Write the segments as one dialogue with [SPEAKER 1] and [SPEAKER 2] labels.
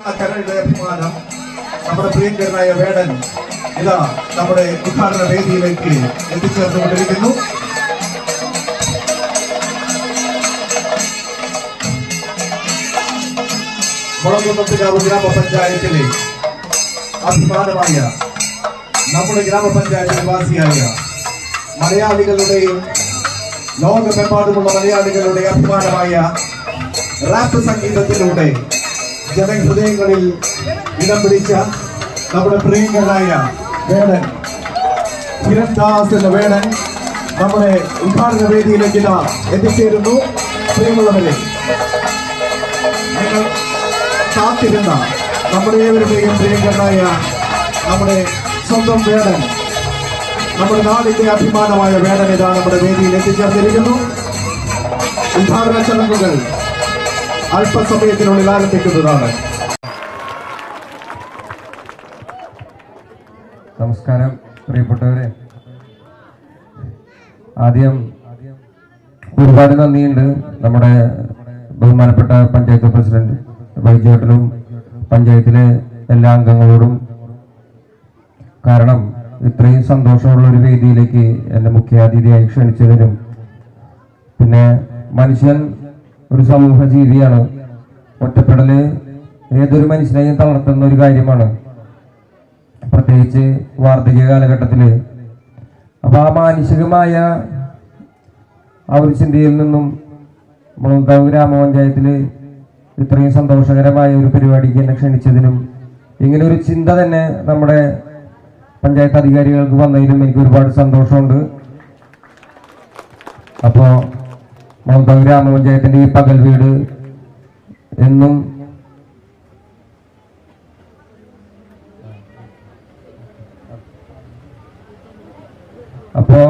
[SPEAKER 1] കരയുടെ അഭിമാനം നമ്മുടെ പ്രിയങ്കരനായ വേടൻ ഇതാ നമ്മുടെ ഉദ്ഘാടന വേദിയിലേക്ക് എത്തിച്ചേർന്നുകൊണ്ടിരിക്കുന്നു. മുളകുന്നത്തുകാവ് ഗ്രാമപഞ്ചായത്തിലെ അഭിമാനമായ നമ്മുടെ ഗ്രാമപഞ്ചായത്ത് നിവാസിയായ മലയാളികളുടെയും ലോകമെമ്പാടുമുള്ള മലയാളികളുടെ അഭിമാനമായ റാപ്പ് സംഗീതത്തിലൂടെ ജനഹൃദയങ്ങളിൽ ഇടം പിടിച്ച നമ്മുടെ പ്രിയങ്കരനായ വേടൻ കിരൺദാസ് എന്ന വേടൻ നമ്മുടെ ഉദ്ഘാടന വേദിയിലേക്ക് ഇതാ എത്തിച്ചേരുന്നു. പ്രിയമുള്ളവരെ നിങ്ങൾ കാത്തിരുന്ന നമ്മുടെ ഏവരുടെയും പ്രിയങ്കരനായ നമ്മുടെ സ്വന്തം വേടൻ നമ്മുടെ നാടിന്റെ അഭിമാനമായ വേടൻ ഇതാ നമ്മുടെ വേദിയിൽ എത്തിച്ചേർന്നിരിക്കുന്നു. ഉദ്ഘാടന ചടങ്ങുകൾ അല്പസമയത്തിനുള്ളിൽ ആരംഭിക്കുന്നതാണ്.
[SPEAKER 2] നമസ്കാരം പ്രിയപ്പെട്ടവരെ. ആദ്യം ഒരുപാട് നന്ദിയുണ്ട് നമ്മുടെ ബഹുമാനപ്പെട്ട പഞ്ചായത്ത് പ്രസിഡന്റ് വൈജേട്ടനും പഞ്ചായത്തിലെ എല്ലാ അംഗങ്ങളോടും. കാരണം ഇത്രയും സന്തോഷമുള്ള ഒരു വേദിയിലേക്ക് എന്നെ മുഖ്യാതിഥിയായി ക്ഷണിച്ചതിനും പിന്നെ മനുഷ്യൻ ഒരു സമൂഹ ജീവിയാണ്. ഒറ്റപ്പെടൽ ഏതൊരു മനുഷ്യനെയും തളർത്തുന്ന ഒരു കാര്യമാണ്. പ്രത്യേകിച്ച് വാർദ്ധക്യ കാലഘട്ടത്തിൽ. അപ്പൊ ആ മാനുഷികമായ ആ ഒരു ചിന്തയിൽ നിന്നും മുളങ്കാവ് ഗ്രാമപഞ്ചായത്തിൽ ഇത്രയും സന്തോഷകരമായ ഒരു പരിപാടിക്ക് എന്നെ ക്ഷണിച്ചതിനും ഇങ്ങനെ ഒരു ചിന്ത തന്നെ നമ്മുടെ പഞ്ചായത്ത് അധികാരികൾക്ക് വന്നതിലും എനിക്ക് ഒരുപാട് സന്തോഷമുണ്ട്. അപ്പോ മുളങ്കാവ് ഗ്രാമപഞ്ചായത്തിന്റെ ഈ പകൽ വീട് എന്നും അപ്പോ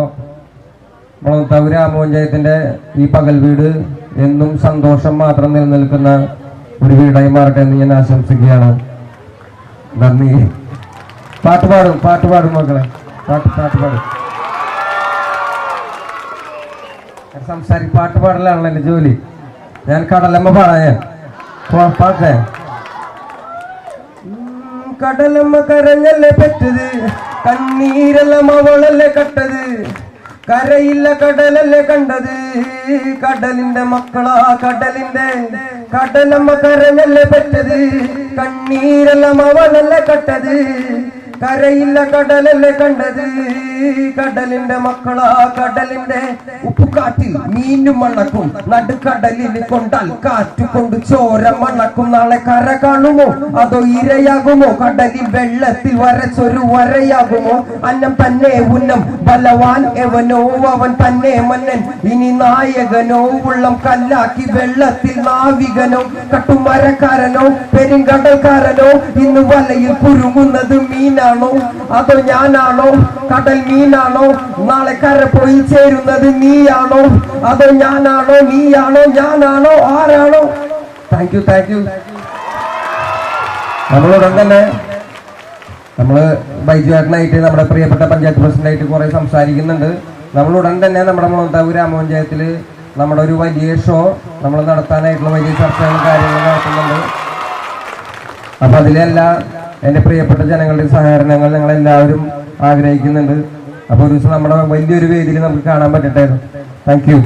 [SPEAKER 2] മുളത്താവ് ഗ്രാമപഞ്ചായത്തിന്റെ ഈ പകൽ വീട് എന്നും സന്തോഷം മാത്രം നിലനിൽക്കുന്ന ഒരു വീടായി മാറട്ടെ എന്ന് ഞാൻ ആശംസിക്കുകയാണ്. നന്ദി. പാട്ട് പാടും പാട്ട് പാടും മക്കളെ. പാട്ട് പാട്ട് പാടും ഞാൻ സംസാരി പാട്ട് പാടലാണല്ലോ എന്റെ ജോലി. ഞാൻ കടലമ്മ പാടാ ഞാൻ പാട്ടേ. കടലമ്മ കരഞ്ഞല്ലേ പെറ്റത്? കണ്ണീരെല്ലാം അവളല്ലേ കട്ടത്? കരയില്ല കടലല്ലേ കണ്ടത്? കടലിന്റെ മക്കളാ കടലിന്റെ കടലമ്മ കരഞ്ഞല്ലേ പെറ്റത്? കണ്ണീരെല്ലാം അവളല്ലേ കട്ടത്? കരയില്ല കടലല്ലേ കണ്ടത്? കടലിന്റെ മക്കളാ കടലിന്റെ ഉപ്പുകാട്ടിൽ മീനും മണക്കും. നടുക്കടലിൽ കൊണ്ടാൽ കാറ്റു കൊണ്ട് ചോര മണക്കും. നാളെ കര കാണുമോ? അതോ ഇരയാകുമോ? കടലിൽ വെള്ളത്തിൽ വരച്ചൊരു വരയാകുമോ? അന്നം തന്നെ ഉന്നം ബലവാൻ എവനോ? അവൻ തന്നെ മന്നൻ. ഇനി നായകനോ? ഉള്ളം കല്ലാക്കി വെള്ളത്തിൽ നാവികനോ? കട്ടുമരക്കാരനോ? പെരുങ്കടൽക്കാരനോ? ഇന്ന് വലയിൽ കുരുങ്ങുന്നത് മീനാണോ? അതോ ഞാനാണോ? കടൽ മീനാണോ നാളെ കര പോയി ചേരുന്നത് നീയാണോ? അതോ ഞാനാണോ? നീയാണോ? ഞാനാണോ? ആരാണോ? താങ്ക് യു താങ്ക് യു നമ്മളുടൻ തന്നെ നമ്മൾ ബൈജുവാട്ടനായിട്ട് നമ്മുടെ പ്രിയപ്പെട്ട പഞ്ചായത്ത് പ്രസിഡന്റായിട്ട് കുറെ സംസാരിക്കുന്നുണ്ട്. നമ്മളുടൻ തന്നെ നമ്മുടെ മുളന്താവ് ഗ്രാമപഞ്ചായത്തിൽ നമ്മുടെ ഒരു വലിയ ഷോ നമ്മൾ നടത്താനായിട്ടുള്ള വലിയ ചർച്ചകളും കാര്യങ്ങളും നടത്തുന്നുണ്ട്. അപ്പൊ അതിലെല്ലാം എന്റെ പ്രിയപ്പെട്ട ജനങ്ങളുടെ സഹകരണങ്ങൾ ഞങ്ങൾ എല്ലാവരും ആഗ്രഹിക്കുന്നുണ്ട്. അപ്പോൾ ഒരു ദിവസം നമ്മുടെ വലിയൊരു വേദിയിൽ നമുക്ക് കാണാൻ പറ്റട്ടെ. Thank you